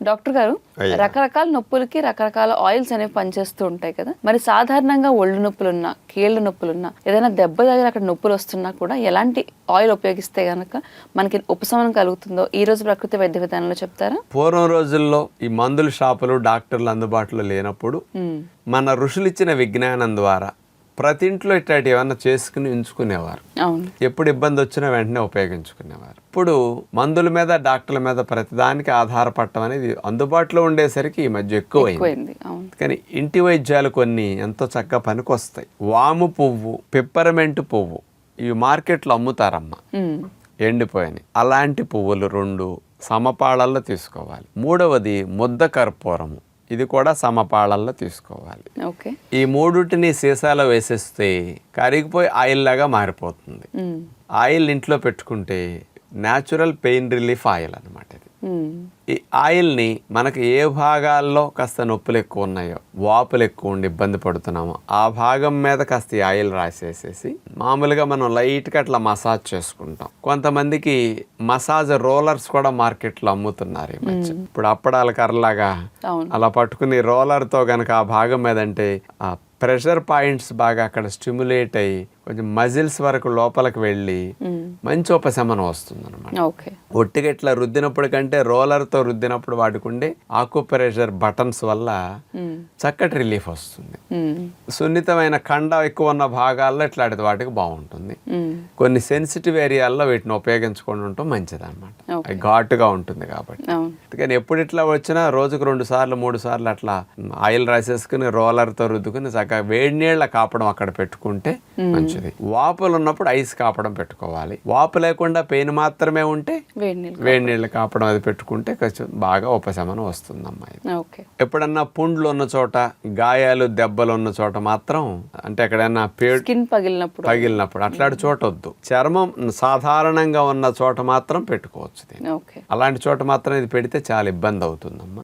Doctor గారు. రకరకాల నొప్పులకి రకరకాల ఆయిల్స్ అనేవి పనిచేస్తూ ఉంటాయి కదా. మరి సాధారణంగా ఒళ్ళు నొప్పులున్నా కీళ్ళ నొప్పులున్నా ఏదైనా దెబ్బ తగిలి అక్కడ నొప్పులు వస్తున్నా కూడా ఎలాంటి ఆయిల్ ఉపయోగిస్తే గనక మనకి ఉపశమనం కలుగుతుందో ఈ రోజు ప్రకృతి వైద్య విధానంలో చెప్తారా? పూర్వం రోజుల్లో ఈ మందుల షాపులు డాక్టర్లు అందుబాటులో లేనప్పుడు మన ఋషులు ఇచ్చిన విజ్ఞానం ద్వారా ప్రతి ఇంట్లో ఇట్లాంటి ఏమన్నా చేసుకుని ఉంచుకునేవారు. ఎప్పుడు ఇబ్బంది వచ్చినా వెంటనే ఉపయోగించుకునేవారు. ఇప్పుడు మందుల మీద డాక్టర్ల మీద ప్రతిదానికి ఆధారపడటం అనేది అందుబాటులో ఉండేసరికి ఈ మధ్య ఎక్కువైంది. కానీ ఇంటి వైద్యాలు కొన్ని ఎంతో చక్కగా పనికొస్తాయి. వాము పువ్వు పిప్పరమెంట్ పువ్వు ఇవి మార్కెట్లో అమ్ముతారమ్మా. ఉమ్, ఎండిపోయినాయి. అలాంటి పువ్వులు రెండు సమపాళల్లో తీసుకోవాలి. మూడవది ముద్ద కర్పూరము. ఇది కూడా సమపాళల్లో తీసుకోవాలి. ఓకే. ఈ మూడుటిని సీసాలో వేసేస్తే కరిగిపోయి ఆయిల్ లాగా మారిపోతుంది. ఆయిల్ ఇంట్లో పెట్టుకుంటే న్యాచురల్ పెయిన్ రిలీఫ్ ఆయిల్ అనమాట ఈ ఆయిల్ని మనకి ఏ భాగాల్లో కాస్త నొప్పులు ఎక్కువ ఉన్నాయో వాపులు ఎక్కువ ఉండి ఇబ్బంది పడుతున్నామో ఆ భాగం మీద కాస్త ఈ ఆయిల్ రాసేసేసి మామూలుగా మనం లైట్గా అట్లా మసాజ్ చేసుకుంటాం. కొంతమందికి మసాజ్ రోలర్స్ కూడా మార్కెట్లో అమ్ముతున్నారు ఈ మధ్య. ఇప్పుడు అప్పడాల కర్రలాగా అలా పట్టుకుని రోలర్తో గనక ఆ భాగం మీద అంటే ఆ ప్రెషర్ పాయింట్స్ బాగా అక్కడ స్టిమ్యులేట్ అయ్యి కొంచెం మజిల్స్ వరకు లోపలికి వెళ్ళి మంచి ఉపశమనం వస్తుంది అనమాట ఒట్టిగా ఇట్లా రుద్దినప్పుడు కంటే రోలర్తో రుద్దినప్పుడు వాడుకుండే ఆకుప్రెషర్ బటన్స్ వల్ల చక్కటి రిలీఫ్ వస్తుంది. సున్నితమైన కండ ఎక్కువ ఉన్న భాగాల్లో ఇట్లాంటి వాటికి బాగుంటుంది. కొన్ని సెన్సిటివ్ ఏరియాల్లో వీటిని ఉపయోగించుకొని ఉండటం మంచిది అనమాట. ఘాటుగా ఉంటుంది కాబట్టి. అందుకని ఎప్పుడు ఇట్లా వచ్చినా రోజుకు రెండు సార్లు మూడు సార్లు అట్లా ఆయిల్ రాసేసుకుని రోలర్తో రుద్దుకుని చక్కగా వేడి నీళ్ళ కాపడం అక్కడ పెట్టుకుంటే మంచిది. వాపులు ఉన్నప్పుడు ఐస్ కాపడం పెట్టుకోవాలి. వాపు లేకుండా పెయిన్ మాత్రమే ఉంటే వేడి నీళ్ళు కాపడం. అది పెట్టుకుంటే కొంచెం బాగా ఉపశమనం వస్తుందమ్మా ఇది. ఓకే. ఎప్పుడన్నా పుండ్లు ఉన్న చోట గాయాలు దెబ్బలు ఉన్న చోట మాత్రం అంటే ఎక్కడైనా పేడు స్కిన్ పగిలినప్పుడు. పగిలినప్పుడు అట్లాంటి చోట వద్దు. చర్మం సాధారణంగా ఉన్న చోట మాత్రం పెట్టుకోవచ్చు అలాంటి చోట మాత్రం ఇది పెడితే చాలా ఇబ్బంది అవుతుందమ్మా.